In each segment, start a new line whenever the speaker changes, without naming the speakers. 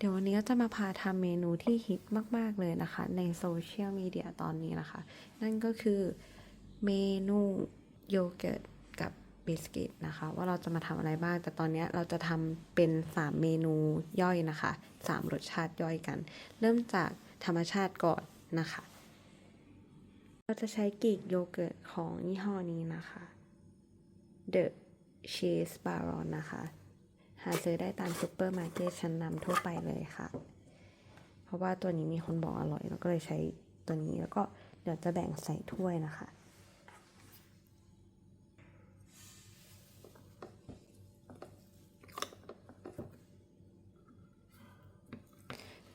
เดี๋ยววันนี้ก็จะมาพาทำเมนูที่ฮิตมากๆเลยนะคะ ในโซเชียลมีเดียตอนนี้นะคะ นั่นก็คือเมนูโยเกิร์ตกับบิสกิตนะคะ ว่าเราจะมาทำอะไรบ้าง แต่ตอนนี้เราจะทำเป็น 3 เมนูย่อยนะคะ 3 รสชาติย่อยกัน เริ่มจากธรรมชาติก่อนนะคะ เราจะใช้กีกโยเกิร์ตของยี่ห้อนี้นะคะ The Cheese Baron นะคะ หาซื้อได้ตามซูเปอร์มาร์เก็ตชั้นนำทั่วไปเลยค่ะ เพราะว่าตัวนี้มีคนบอกอร่อย แล้วก็เลยใช้ตัวนี้แล้วก็เดี๋ยวจะแบ่งใส่ถ้วยนะคะ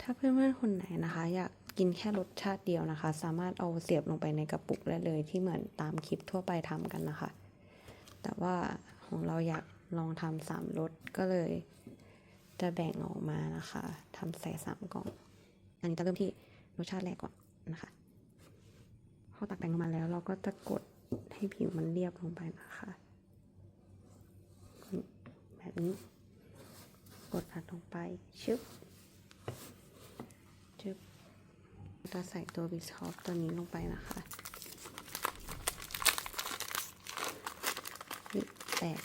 ถ้าเพื่อนๆคนไหนนะคะ อยากกินแค่รสชาติเดียวนะคะ สามารถเอาเสียบลงไปในกระปุกได้เลยที่เหมือนตามคลิปทั่วไปทำกันนะคะ แต่ว่าของเราอยาก ลองทำสามรสก็เลย จะแบ่งออกมานะคะทำใส่สามกล่อง อันนี้จะเริ่มที่รสชาติแรกก่อนนะคะพอตักแป้งมาแล้วเราก็จะกดให้ผิวมันเรียบลงไปนะคะแบบนี้กดอัดลงไปชึบชึบจะใส่ตัวบิสคอฟตัวนี้ลงไปนะคะนี่แตก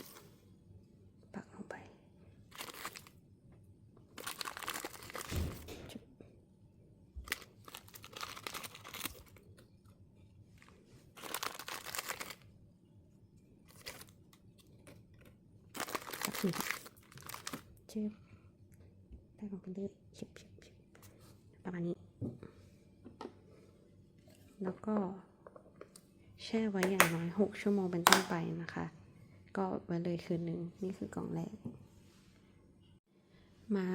ปักลงไป สักทีค่ะชืบได้ลงเป็นเลือดชิบชิบชิบประมาณนี้ แล้วก็แช่ไว้อย่างน้อยหกชั่วโมงเป็นต้นไปนะคะ ก็ไว้เลยคืนหนึ่งนี่คือกล่องแรก มา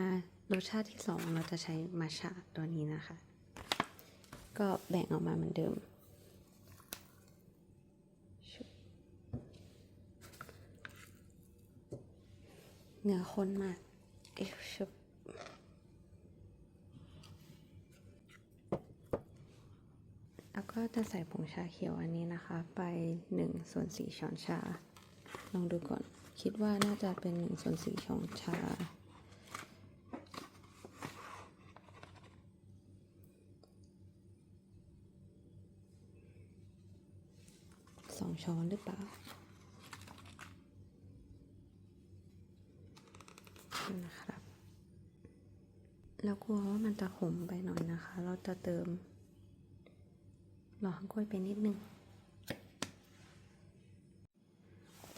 รสชาติที่สองเราจะใช้มาชาตัวนี้นะคะ ก็แบ่งออกมาเหมือนเดิม เนื้อข้นมากเอ๊ะชุบแล้วก็จะใส่ผงชาเขียวอันนี้นะคะ ไป1ส่วน4ช้อนชา ลองดูก่อน คิดว่าน่าจะเป็น1ส่วน4ช้อนชา สองช้อนหรือเปล่า นะครับ แล้วกลัวว่ามันจะขมไปหน่อยนะคะ เราจะเติมหลอกกล้วยไปนิดนึง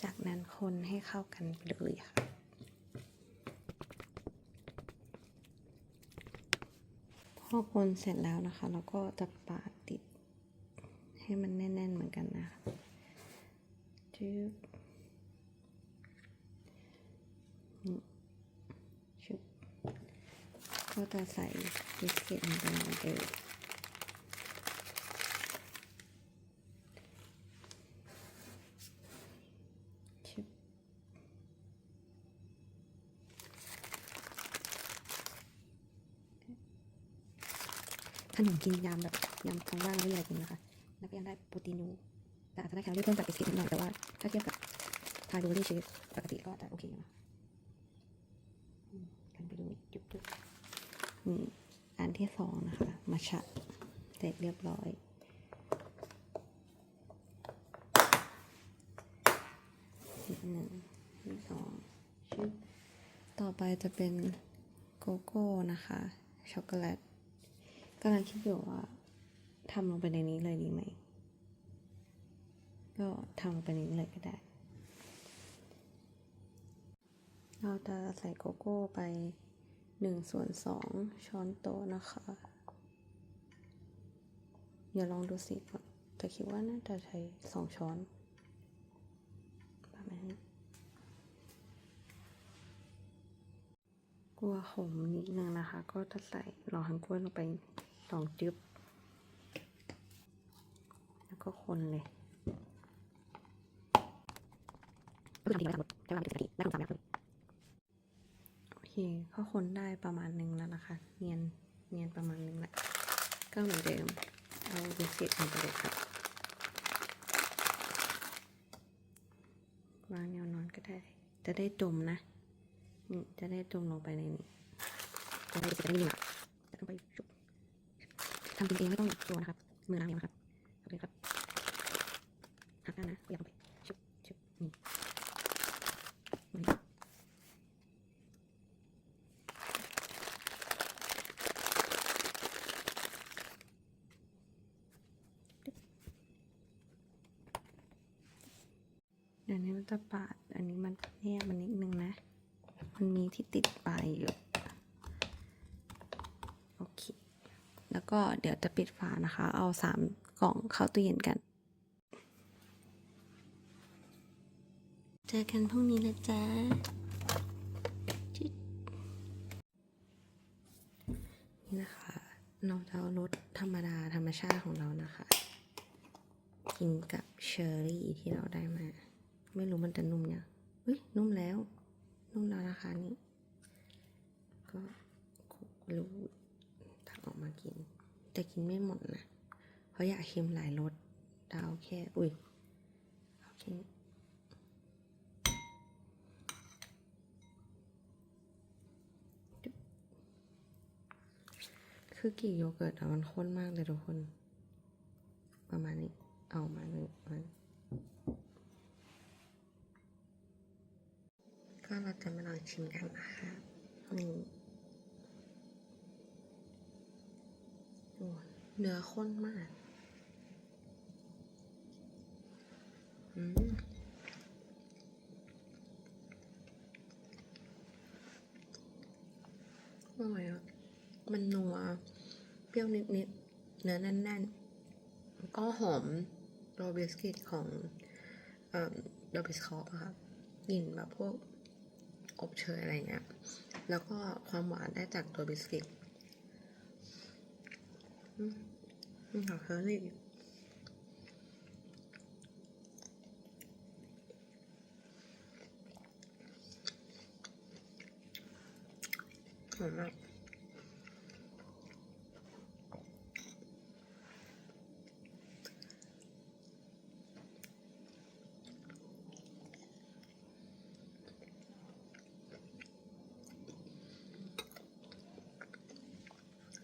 จากนั้นคนให้เข้ากันไปเลยค่ะพอคนเสร็จแล้วนะคะ เราก็จะปาดติดให้มันแน่น ๆ เหมือนกันนะจึ๊บก็ จะใส่บิสกิตลงไปเหมือนเดิมขนมกินยำแบบยำกลางว่างไม่มีอะไรกินนะคะแล้วก็ยังได้โปรตีนอยู่แต่อาจจะได้แคลอรี่เพิ่มจากบิสกิตนิดหน่อยแต่ว่าถ้าเทียบกับทานดูรี่ชีสปกติก็จะโอเคอยู่นะกันไปดูจุ๊บจุ๊บ นี่อันที่สองนะคะมาฉะเสร็จเรียบร้อยอีกหนึ่งที่สองชึบต่อไปจะเป็นโกโก้นะคะ ช็อกโกแลตกำลังคิดอยู่ว่าทำลงไปในนี้เลยดีไหม ก็ทำลงไปในนี้เลยก็ได้ เราจะใส่โกโก้ไป หนึ่งส่วนสองช้อนโต๊ะนะคะ อย่าลองดูสิแต่คิดว่าน่าจะใช้สองช้อนประมาณนี้กลัวขมนิดนึงนะคะ ก็จะใส่หลอหังกล้วยลงไปสองจึ๊บ แล้วก็คนเลยก็คือนาทีแล้วใช้เวลาไม่ถึงสิบนาทีได้ลงสามแบบโอ เคก็คนได้ประมาณหนึ่งแล้วนะคะ เนียน เนียนประมาณหนึ่งแล้วก็เหมือนเดิม เอาบิสกิตลงไปเลยค่ะวางแนวนอนก็ได้ จะได้จมนะ นี่จะได้จมลงไปในนี้จะได้จะได้นิ่มๆอะจะต้องไปชุบทำกินเองไม่ต้องกลัวนะครับ มือล้างเองนะครับ โอเคครับหักด้านนะอย่าลงไปชุบชุบนี่นี่เดี๋ยวนี้มัน จะปาด อันนี้มันแยกมันนิดนึงนะ มันมีที่ติดปลายอยู่โอเค แล้วก็เดี๋ยวจะปิดฝานะคะ เอาสามกล่องเข้าตู้เย็นกัน เจอกันพรุ่งนี้นะจ๊ะนี่นะคะเราจะเอารสธรรมดาธรรมชาติของเรานะคะ กินกับเชอร์รี่ที่เราได้มา ไม่รู้มันจะนุ่มยังเฮ้ยนุ่มแล้ว นุ่มแล้วนะคะนี่ก็คลุกรูดตักออกมากิน แต่กินไม่หมดนะ เพราะอยากชิมหลายรสเดาแค่ อุ้ยเอาแค่นี้คือกี่โยเกิร์ตอะมันข้นมากเลยทุกคน ประมาณนี้ เอามาหนึ่งอัน ก็เราจะมาลองชิมกันนะคะนี่โอ้เนื้อข้นมากอืมอร่อยอะมันนัว เปรี้ยวนิดๆ เนื้อแน่นๆแล้วก็หอมโรบิสกิตของเอ่อโรบิสคอปค่ะกลิ่นแบบพวก อบเชยอะไรเงี้ย แล้วก็ความหวานได้จากตัวบิสกิตอืมอืมขอเชอรี่หอมมาก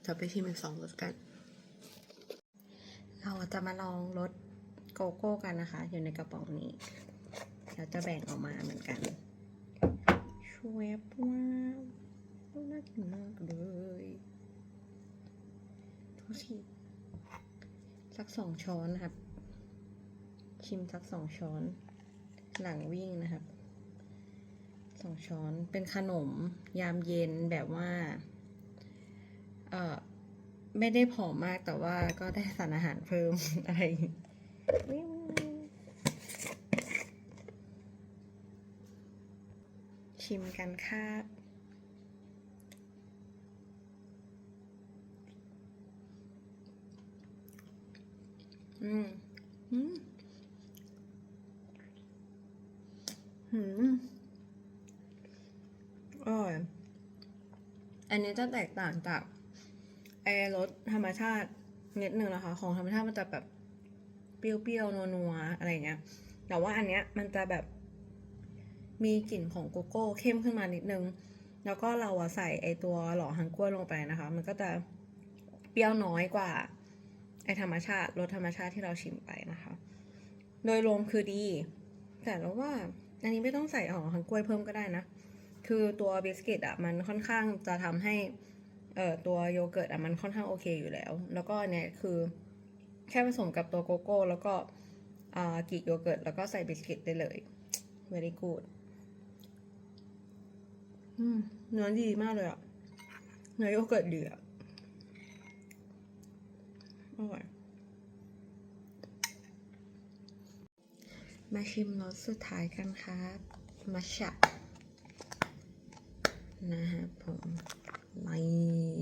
จะไปชิมเป็นสองรสกัน เราจะมาลองรสโกโก้กันนะคะ อยู่ในกระป๋องนี้ เราจะแบ่งออกมาเหมือนกันชวยว้าวน่ากินมากเลยทุกทีสักสองช้อนนะครับ ชิมสักสองช้อน หลังวิ่งนะครับสองช้อนเป็นขนมยามเย็นแบบว่า เอ่อไม่ได้ผอมมากแต่ว่าก็ได้สารอาหารเพิ่มอะไรชิมกันครับอืม อืมหืมอร่อย อันนี้จะแตกต่างจาก รสธรรมชาตินิดนึงนะคะ ของธรรมชาติมันจะแบบเปรี้ยวๆนัวๆอะไรเงี้ย แต่ว่าอันเนี้ยมันจะแบบมีกลิ่นของโกโก้เข้มขึ้นมานิดนึง แล้วก็เราอะใส่ไอตัวหล่อหางกล้วยลงไปนะคะ มันก็จะเปรี้ยวน้อยกว่าไอธรรมชาติรสธรรมชาติที่เราชิมไปนะคะ โดยรวมคือดี แต่เราว่าอันนี้ไม่ต้องใส่หอหางกล้วยเพิ่มก็ได้นะ คือตัวบิสกิตอะมันค่อนข้างจะทำให้ เอ่อตัวโยเกิร์ตอะมันค่อนข้างโอเคอยู่แล้ว แล้วก็เนี่ยคือแค่ผสมกับตัวโกโก้ แล้วก็อ่ากีกโยเกิร์ตแล้วก็ใส่บิสกิตได้เลย very good อืมเนื้อดีมากเลยอะ เนื้อโยเกิร์ตดีอะอร่อยมาชิมรสสุดท้ายกันครับมัชชะนะครับผม นี่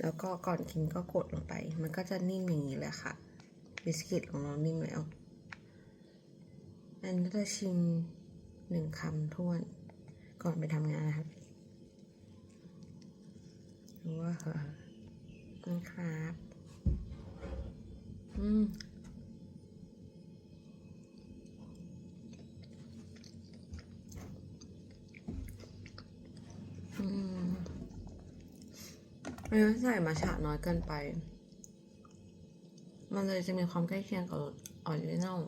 แล้วก็ก่อนกินก็กดลงไป มันก็จะนิ่มอย่างนี้แหละค่ะบิสกิตของเรานิ่มแล้วอันนี้จะชิมหนึ่งคำท้วน ก่อนไปทำงานนะครับว้าวนี่ครับ อืมอืม อันใส่มาฉะน้อยเกินไป มันเลยจะมีความใกล้เคียงกับออริจินอล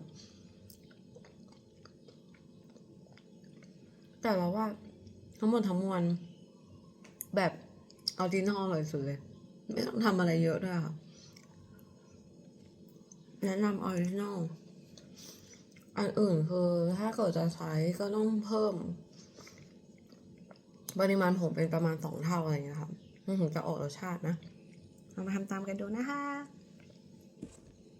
แต่เราว่าทั้งหมดทั้งมวลแบบออริจินอลเลยสุดเลย ไม่ต้องทำอะไรเยอะด้วยค่ะ แนะนำออริจินอลอันอื่นคือถ้าเกิดจะใช้ก็ต้องเพิ่ม ปริมาณผงเป็นประมาณสองเท่าอะไรอย่างเงี้ยครับ มันถึงจะออกรสชาตินะลองมาทำตามกันดูนะคะ